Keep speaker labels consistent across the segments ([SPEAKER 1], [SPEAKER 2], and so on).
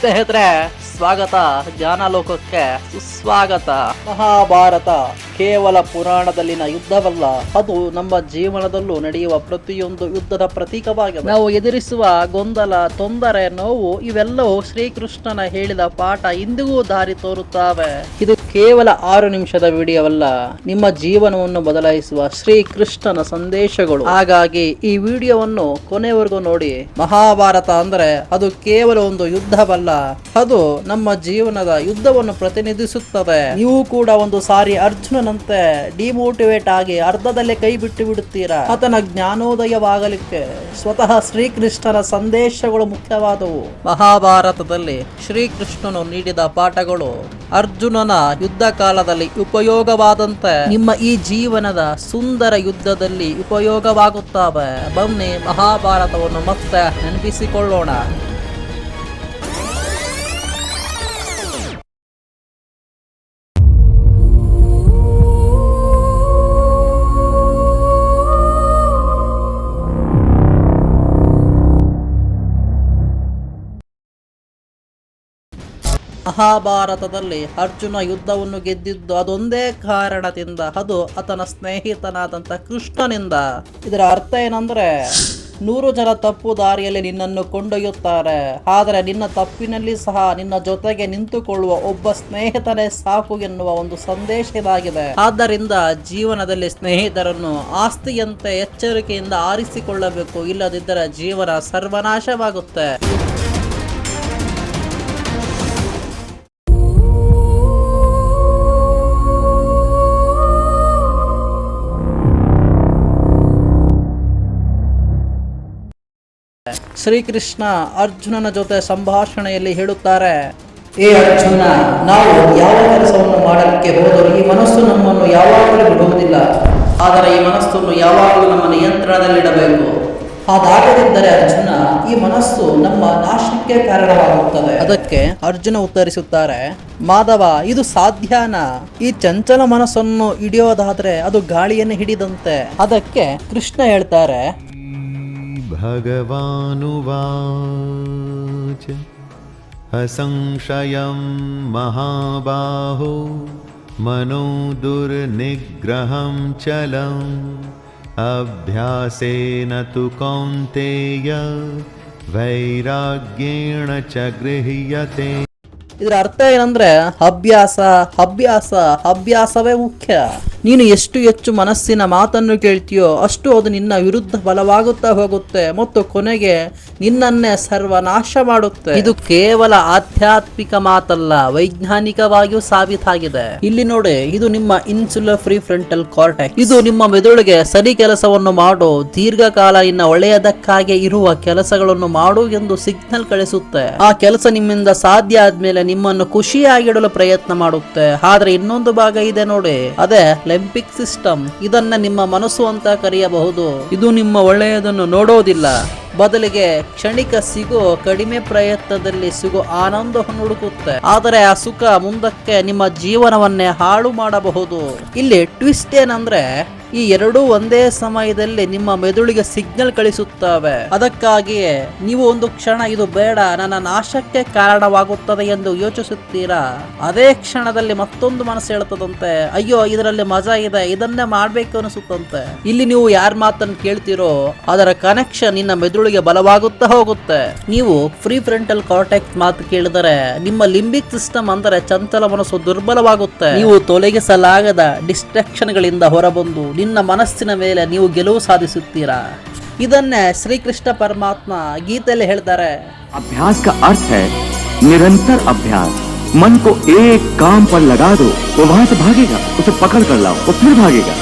[SPEAKER 1] ಸ್ನೇಹಿತರೆ ಸ್ವಾಗತ ಜ್ಞಾನಲೋಕಕ್ಕೆ ಸುಸ್ವಾಗತ. ಮಹಾಭಾರತ. ಕೇವಲ ಪುರಾಣದಲ್ಲಿನ ಯುದ್ಧವಲ್ಲ, ಅದು ನಮ್ಮ ಜೀವನದಲ್ಲೂ ನಡೆಯುವ ಪ್ರತಿಯೊಂದು ಯುದ್ಧದ ಪ್ರತೀಕವಾಗಿದೆ. ನಾವು ಎದುರಿಸುವ ಗೊಂದಲ, ತೊಂದರೆ, ನೋವು, ಇವೆಲ್ಲವೂ ಶ್ರೀಕೃಷ್ಣನ ಹೇಳಿದ ಪಾಠ ಇಂದಿಗೂ ದಾರಿ ತೋರುತ್ತವೆ. ಇದು ಕೇವಲ ಆರು ನಿಮಿಷದ ವಿಡಿಯೋವಲ್ಲ, ನಿಮ್ಮ ಜೀವನವನ್ನು ಬದಲಾಯಿಸುವ ಶ್ರೀಕೃಷ್ಣನ ಸಂದೇಶಗಳು. ಹಾಗಾಗಿ ಈ ವಿಡಿಯೋವನ್ನು ಕೊನೆವರೆಗೂ ನೋಡಿ. ಮಹಾಭಾರತ ಅಂದ್ರೆ ಅದು ಕೇವಲ ಒಂದು ಯುದ್ಧವಲ್ಲ, ಅದು ನಮ್ಮ ಜೀವನದ ಯುದ್ಧವನ್ನು ಪ್ರತಿನಿಧಿಸುತ್ತದೆ. ನೀವು ಕೂಡ ಒಂದು ಸಾರಿ ಅರ್ಜುನನಂತೆ ಡಿಮೋಟಿವೇಟ್ ಆಗಿ ಅರ್ಧದಲ್ಲೇ ಕೈ ಬಿಟ್ಟು ಬಿಡುತ್ತೀರಾ? ಆತನ ಜ್ಞಾನೋದಯವಾಗಲಿಕ್ಕೆ ಸ್ವತಃ ಶ್ರೀಕೃಷ್ಣನ ಸಂದೇಶಗಳು ಮುಖ್ಯವಾದವು. ಮಹಾಭಾರತದಲ್ಲಿ ಶ್ರೀಕೃಷ್ಣನು ನೀಡಿದ ಪಾಠಗಳು ಅರ್ಜುನನ ಯುದ್ಧ ಕಾಲದಲ್ಲಿ ಉಪಯೋಗವಾದಂತೆ ನಿಮ್ಮ ಈ ಜೀವನದ ಸುಂದರ ಯುದ್ಧದಲ್ಲಿ ಉಪಯೋಗವಾಗುತ್ತವೆ. ಬನ್ನಿ ಮಹಾಭಾರತವನ್ನು ಮತ್ತೆ ನೆನಪಿಸಿಕೊಳ್ಳೋಣ. ಮಹಾಭಾರತದಲ್ಲಿ ಅರ್ಜುನ ಯುದ್ಧವನ್ನು ಗೆದ್ದಿದ್ದು ಅದೊಂದೇ ಕಾರಣದಿಂದ ಅದು ಆತನ ಸ್ನೇಹಿತನಾದಂತ ಕೃಷ್ಣನಿಂದ. ಇದರ ಅರ್ಥ ಏನಂದ್ರೆ, ನೂರು ಜನ ತಪ್ಪು ದಾರಿಯಲ್ಲಿ ನಿನ್ನನ್ನು ಕೊಂಡೊಯ್ಯುತ್ತಾರೆ. ಆದರೆ ನಿನ್ನ ತಪ್ಪಿನಲ್ಲಿ ಸಹ ನಿನ್ನ ಜೊತೆಗೆ ನಿಂತುಕೊಳ್ಳುವ ಒಬ್ಬ ಸ್ನೇಹಿತನೇ ಸಾಕು ಎನ್ನುವ ಒಂದು ಸಂದೇಶ ಇದಾಗಿದೆ. ಆದ್ದರಿಂದ ಜೀವನದಲ್ಲಿ ಸ್ನೇಹಿತರನ್ನು ಆಸ್ತಿಯಂತೆ ಎಚ್ಚರಿಕೆಯಿಂದ ಆರಿಸಿಕೊಳ್ಳಬೇಕು. ಇಲ್ಲದಿದ್ದರೆ ಜೀವನ ಸರ್ವನಾಶವಾಗುತ್ತೆ. ಶ್ರೀಕೃಷ್ಣ ಅರ್ಜುನನ ಜೊತೆ ಸಂಭಾಷಣೆಯಲ್ಲಿ ಹೇಳುತ್ತಾರೆ ಏ ಅರ್ಜುನ ನಾವು ಯಾವ ಕೆಲಸವನ್ನು ಮಾಡಲಿಕ್ಕೆ ಹೋದರೂ ಈ ಮನಸ್ಸು ನಮ್ಮನ್ನು ಯಾವಾಗಲೂ ಬಿಡುವುದಿಲ್ಲ. ಆದರೆ ಈ ಮನಸ್ಸನ್ನು ಯಾವಾಗಲೂ ನಮ್ಮ ನಿಯಂತ್ರಣದಲ್ಲಿಡಬೇಕು. ಅದಾಗದಿದ್ದರೆ ಅರ್ಜುನ ಈ ಮನಸ್ಸು ನಮ್ಮ ನಾಶಕ್ಕೆ ಕಾರಣವಾಗುತ್ತದೆ. ಅದಕ್ಕೆ ಅರ್ಜುನ ಉತ್ತರಿಸುತ್ತಾರೆ ಮಾಧವ ಇದು ಸಾಧ್ಯನ? ಈ ಚಂಚಲ ಮನಸ್ಸನ್ನು ಹಿಡಿಯೋದಾದ್ರೆ ಅದು ಗಾಳಿಯನ್ನು ಹಿಡಿದಂತೆ. ಅದಕ್ಕೆ ಕೃಷ್ಣ ಹೇಳ್ತಾರೆ
[SPEAKER 2] भगवानुवाच असंशयं महाबाहो मनो दुर्निग्रहं चलम् अभ्यासेन तु कौन्तेय वैराग्येण च गृह्यते
[SPEAKER 1] ಇದರ ಅರ್ಥ ಏನಂದ್ರೆ ಅಭ್ಯಾಸ ಅಭ್ಯಾಸ ಅಭ್ಯಾಸವೇ ಮುಖ್ಯ ನೀನು ಎಷ್ಟು ಹೆಚ್ಚು ಮನಸ್ಸಿನ ಮಾತನ್ನು ಕೇಳ್ತೀಯೋ ಅಷ್ಟು ಅದು ನಿನ್ನ ವಿರುದ್ಧ ಬಲವಾಗುತ್ತಾ ಹೋಗುತ್ತೆ ಮತ್ತು ಕೊನೆಗೆ ನಿನ್ನನ್ನೇ ಸರ್ವನಾಶ ಮಾಡುತ್ತೆ. ಇದು ಕೇವಲ ಆಧ್ಯಾತ್ಮಿಕ ಮಾತಲ್ಲ ವೈಜ್ಞಾನಿಕವಾಗಿಯೂ ಸಾಬೀತಾಗಿದೆ. ಇಲ್ಲಿ ನೋಡಿ ಇದು ನಿಮ್ಮ ಇನ್ಸುಲರ್ ಫ್ರೀ ಫ್ರಂಟಲ್ ಕಾರ್ಟೆಕ್ಸ್ ಇದು ನಿಮ್ಮ ಮೆದುಳಿಗೆ ಸರಿ ಕೆಲಸವನ್ನು ಮಾಡು ದೀರ್ಘಕಾಲ ಇನ್ನ ಒಳ್ಳೆಯದಕ್ಕಾಗಿ ಇರುವ ಕೆಲಸಗಳನ್ನು ಮಾಡು ಎಂದು ಸಿಗ್ನಲ್ ಕಳಿಸುತ್ತೆ. ಆ ಕೆಲಸ ನಿಮ್ಮಿಂದ ಸಾಧ್ಯ ಆದ್ಮೇಲೆ ನಿಮ್ಮನ್ನು ಖುಷಿಯಾಗಿಡಲು ಪ್ರಯತ್ನ ಮಾಡುತ್ತೆ. ಆದ್ರೆ ಇನ್ನೊಂದು ಭಾಗ ಇದೆ ನೋಡಿ. ಅದೇ ಲೆಂಪಿಕ್ ಸಿಸ್ಟಮ್ ಇದನ್ನ ನಿಮ್ಮ ಮನಸ್ಸು ಅಂತ ಕರೆಯಬಹುದು. ಇದು ನಿಮ್ಮ ಒಳ್ಳೆಯದನ್ನು ನೋಡೋದಿಲ್ಲ. ಬದಲಿಗೆ ಕ್ಷಣಿಕ ಸಿಗೋ ಕಡಿಮೆ ಪ್ರಯತ್ನದಲ್ಲಿ ಸಿಗೋ ಆನಂದವನ್ನು ಹುಡುಕುತ್ತೆ. ಆದರೆ ಆ ಸುಖ ಮುಂದಕ್ಕೆ ನಿಮ್ಮ ಜೀವನವನ್ನೇ ಹಾಳು ಮಾಡಬಹುದು. ಇಲ್ಲಿ ಟ್ವಿಸ್ಟ್ ಏನಂದ್ರೆ ಈ ಎರಡೂ ಒಂದೇ ಸಮಯದಲ್ಲಿ ನಿಮ್ಮ ಮೆದುಳಿಗೆ ಸಿಗ್ನಲ್ ಕಳಿಸುತ್ತವೆ. ಅದಕ್ಕಾಗಿಯೇ ನೀವು ಒಂದು ಕ್ಷಣ ಇದು ಬೇಡ, ನನ್ನ ನಾಶಕ್ಕೆ ಕಾರಣವಾಗುತ್ತದೆ ಎಂದು ಯೋಚಿಸುತ್ತೀರಾ? ಅದೇ ಕ್ಷಣದಲ್ಲಿ ಮತ್ತೊಂದು ಮನಸ್ಸು ಹೇಳುತ್ತದಂತೆ, ಅಯ್ಯೋ, ಇದರಲ್ಲಿ ಮಜಾ ಇದೆ, ಇದನ್ನೇ ಮಾಡ್ಬೇಕು ಅನಿಸುತ್ತಂತೆ. ಇಲ್ಲಿ ನೀವು ಯಾರ ಮಾತನ್ನು ಕೇಳ್ತೀರೋ, ಅದರ ಕನೆಕ್ಷನ್ ನಿನ್ನ ಮೆದುಳಿಗೆ ಬಲವಾಗುತ್ತಾ ಹೋಗುತ್ತೆ. ನೀವು ಫ್ರೀ ಫ್ರಂಟಲ್ ಕಾರ್ಟೆಕ್ಸ್ ಮಾತು ಕೇಳಿದರೆ, ನಿಮ್ಮ ಲಿಂಬಿಕ್ ಸಿಸ್ಟಮ್ ಅಂದರೆ ಚಂಚಲ ಮನಸ್ಸು ದುರ್ಬಲವಾಗುತ್ತೆ. ನೀವು ತೊಲಗಿಸಲಾಗದ ಡಿಸ್ಟ್ರಾಕ್ಷನ್ ಗಳಿಂದ ಹೊರಬಂದು ನಿನ್ನ ಮನಸ್ಸಿನ ಮೇಲೆ ನೀವು ಗೆಲುವು ಸಾಧಿಸುತ್ತೀರಾ ಇದನ್ನೇ ಶ್ರೀಕೃಷ್ಣ ಪರಮಾತ್ಮ ಗೀತೆಯಲ್ಲಿ ಹೇಳ್ತಾರೆ
[SPEAKER 3] अभ्यास का अर्थ है निरंतर अभ्यास मन को एक काम पर लगा दो वो वहां से भागेगा उसे पकड़ कर लाओ वो फिर भागेगा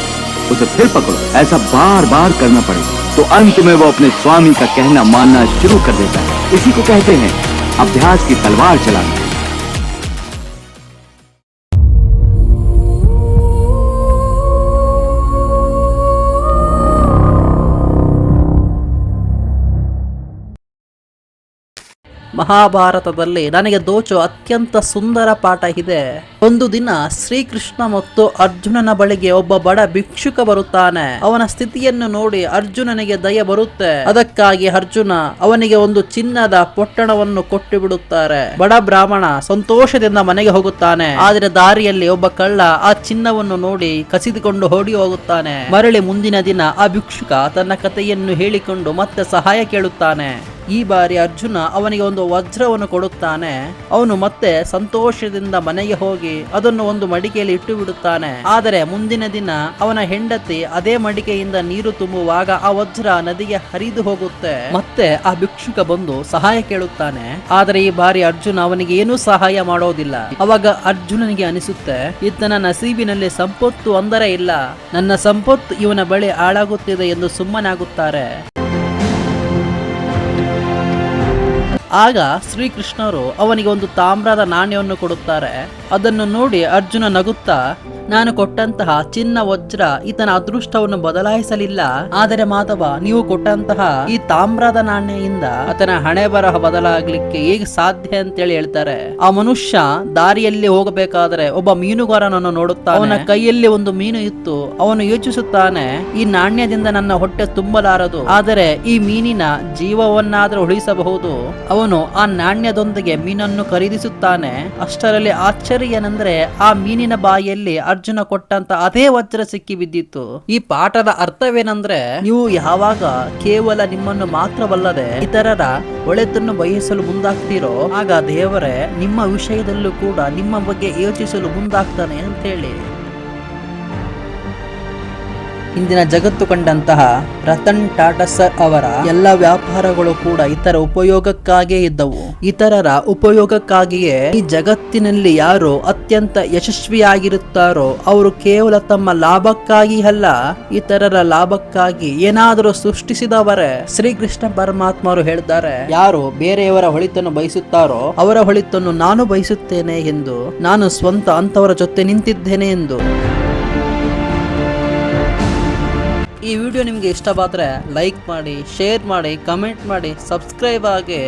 [SPEAKER 3] उसे फिर पकड़ो ऐसा बार बार करना पड़ेगा तो अंत में वो अपने स्वामी का कहना मानना शुरू कर देता है इसी को कहते हैं अभ्यास की तलवार चलाना
[SPEAKER 1] ಮಹಾಭಾರತದಲ್ಲಿ ನನಗೆ ದೋಚೋ ಅತ್ಯಂತ ಸುಂದರ ಪಾಠ ಇದೆ. ಒಂದು ದಿನ ಶ್ರೀಕೃಷ್ಣ ಮತ್ತು ಅರ್ಜುನನ ಬಳಿಗೆ ಒಬ್ಬ ಬಡ ಭಿಕ್ಷುಕ ಬರುತ್ತಾನೆ. ಅವನ ಸ್ಥಿತಿಯನ್ನು ನೋಡಿ ಅರ್ಜುನನಿಗೆ ದಯ ಬರುತ್ತೆ. ಅದಕ್ಕಾಗಿ ಅರ್ಜುನ ಅವನಿಗೆ ಒಂದು ಚಿನ್ನದ ಪೊಟ್ಟಣವನ್ನು ಕೊಟ್ಟು ಬಿಡುತ್ತಾರೆ ಬಡ ಬ್ರಾಹ್ಮಣ ಸಂತೋಷದಿಂದ ಮನೆಗೆ ಹೋಗುತ್ತಾನೆ. ಆದರೆ ದಾರಿಯಲ್ಲಿ ಒಬ್ಬ ಕಳ್ಳ ಆ ಚಿನ್ನವನ್ನು ನೋಡಿ ಕಸಿದುಕೊಂಡು ಓಡಿ ಹೋಗುತ್ತಾನೆ. ಮರಳಿ ಮುಂದಿನ ದಿನ ಆ ಭಿಕ್ಷುಕ ತನ್ನ ಕಥೆಯನ್ನು ಹೇಳಿಕೊಂಡು ಮತ್ತೆ ಸಹಾಯ ಕೇಳುತ್ತಾನೆ. ಈ ಬಾರಿ ಅರ್ಜುನ ಅವನಿಗೆ ಒಂದು ವಜ್ರವನ್ನು ಕೊಡುತ್ತಾನೆ. ಅವನು ಮತ್ತೆ ಸಂತೋಷದಿಂದ ಮನೆಗೆ ಹೋಗಿ ಅದನ್ನು ಒಂದು ಮಡಿಕೆಯಲ್ಲಿ ಇಟ್ಟು ಬಿಡುತ್ತಾನೆ ಆದರೆ ಮುಂದಿನ ದಿನ ಅವನ ಹೆಂಡತಿ ಅದೇ ಮಡಿಕೆಯಿಂದ ನೀರು ತುಂಬುವಾಗ ಆ ವಜ್ರ ನದಿಗೆ ಹರಿದು ಹೋಗುತ್ತೆ. ಮತ್ತೆ ಆ ಭಿಕ್ಷುಕ ಬಂದು ಸಹಾಯ ಕೇಳುತ್ತಾನೆ. ಆದರೆ ಈ ಬಾರಿ ಅರ್ಜುನ ಅವನಿಗೆ ಏನೂ ಸಹಾಯ ಮಾಡೋದಿಲ್ಲ. ಅವಾಗ ಅರ್ಜುನನಿಗೆ ಅನಿಸುತ್ತೆ ಇತನ ನಸೀಬಿನಲ್ಲಿ ಸಂಪತ್ತು ಅಂದರೆ ಇಲ್ಲ. ನನ್ನ ಸಂಪತ್ತು ಇವನ ಬಳಿ ಹಾಳಾಗುತ್ತಿದೆ ಎಂದು ಸುಮ್ಮನಾಗುತ್ತಾರೆ. ಆಗ ಶ್ರೀಕೃಷ್ಣರು ಅವನಿಗೆ ಒಂದು ತಾಮ್ರದ ನಾಣ್ಯವನ್ನು ಕೊಡುತ್ತಾರೆ. ಅದನ್ನು ನೋಡಿ ಅರ್ಜುನ ನಗುತ್ತಾ ನಾನು ಕೊಟ್ಟಂತಹ ಚಿನ್ನ ವಜ್ರ ಈತನ ಅದೃಷ್ಟವನ್ನು ಬದಲಾಯಿಸಲಿಲ್ಲ. ಆದರೆ ಮಾಧವ, ನೀವು ಕೊಟ್ಟಂತಹ ಈ ತಾಮ್ರದ ನಾಣ್ಯದಿಂದ ಆತನ ಹಣೆ ಬರಹ ಬದಲಾಗಲಿಕ್ಕೆ ಹೇಗೆ ಸಾಧ್ಯ ಅಂತೇಳಿ ಹೇಳ್ತಾರೆ. ಆ ಮನುಷ್ಯ ದಾರಿಯಲ್ಲಿ ಹೋಗಬೇಕಾದ್ರೆ ಒಬ್ಬ ಮೀನುಗಾರನನ್ನು ನೋಡುತ್ತಾ ಅವನ ಕೈಯಲ್ಲಿ ಒಂದು ಮೀನು ಇತ್ತು. ಅವನು ಯೋಚಿಸುತ್ತಾನೆ, ಈ ನಾಣ್ಯದಿಂದ ನನ್ನ ಹೊಟ್ಟೆ ತುಂಬಲಾರದು. ಆದರೆ ಈ ಮೀನಿನ ಜೀವವನ್ನಾದರೂ ಉಳಿಸಬಹುದು. ಅವನು ಆ ನಾಣ್ಯದೊಂದಿಗೆ ಮೀನನ್ನು ಖರೀದಿಸುತ್ತಾನೆ. ಅಷ್ಟರಲ್ಲಿ ಆಶ್ಚರ್ಯ ಏನಂದ್ರೆ ಆ ಮೀನಿನ ಬಾಯಿಯಲ್ಲಿ ಅರ್ಜುನ ಕೊಟ್ಟಂತ ಅದೇ ವಜ್ರ ಸಿಕ್ಕಿ ಬಿದ್ದಿತ್ತು. ಈ ಪಾಠದ ಅರ್ಥವೇನಂದ್ರೆ, ನೀವು ಯಾವಾಗ ಕೇವಲ ನಿಮ್ಮನ್ನು ಮಾತ್ರವಲ್ಲದೆ ಇತರರ ಒಳೆತನ್ನು ಬಯಸಲು ಮುಂದಾಗ್ತೀರೋ, ಆಗ ದೇವರೇ ನಿಮ್ಮ ವಿಷಯದಲ್ಲೂ ಕೂಡ ನಿಮ್ಮ ಬಗ್ಗೆ ಯೋಚಿಸಲು ಮುಂದಾಗ್ತಾನೆ ಅಂತ ಹೇಳಿ ಇಂದಿನ ಜಗತ್ತು ಕಂಡಂತಹ ರತನ್ ಟಾಟಾ ಸರ್ ಅವರ ಎಲ್ಲ ವ್ಯಾಪಾರಗಳು ಕೂಡ ಇತರ ಉಪಯೋಗಕ್ಕಾಗಿಯೇ ಇದ್ದವು. ಇತರರ ಉಪಯೋಗಕ್ಕಾಗಿಯೇ ಈ ಜಗತ್ತಿನಲ್ಲಿ ಯಾರು ಅತ್ಯಂತ ಯಶಸ್ವಿಯಾಗಿರುತ್ತಾರೋ ಅವರು ಕೇವಲ ತಮ್ಮ ಲಾಭಕ್ಕಾಗಿ ಅಲ್ಲ, ಇತರರ ಲಾಭಕ್ಕಾಗಿ ಏನಾದರೂ ಸೃಷ್ಟಿಸಿದವರೇ, ಶ್ರೀಕೃಷ್ಣ ಪರಮಾತ್ಮರು ಹೇಳಿದ್ದಾರೆ ಯಾರು ಬೇರೆಯವರ ಹೊಳಿತನ್ನು ಬಯಸುತ್ತಾರೋ ಅವರ ಹೊಳಿತನ್ನು ನಾನು ಬಯಸುತ್ತೇನೆ ಎಂದು, ನಾನು ಸ್ವಂತ ಅಂತವರ ಜೊತೆ ನಿಂತಿದ್ದೇನೆ ಎಂದು. ಈ ವಿಡಿಯೋ ನಿಮಗೆ ಇಷ್ಟವಾದರೆ ಲೈಕ್ ಮಾಡಿ ಶೇರ್ ಮಾಡಿ ಕಮೆಂಟ್ ಮಾಡಿ ಸಬ್ಸ್ಕ್ರೈಬ್ ಆಗಿ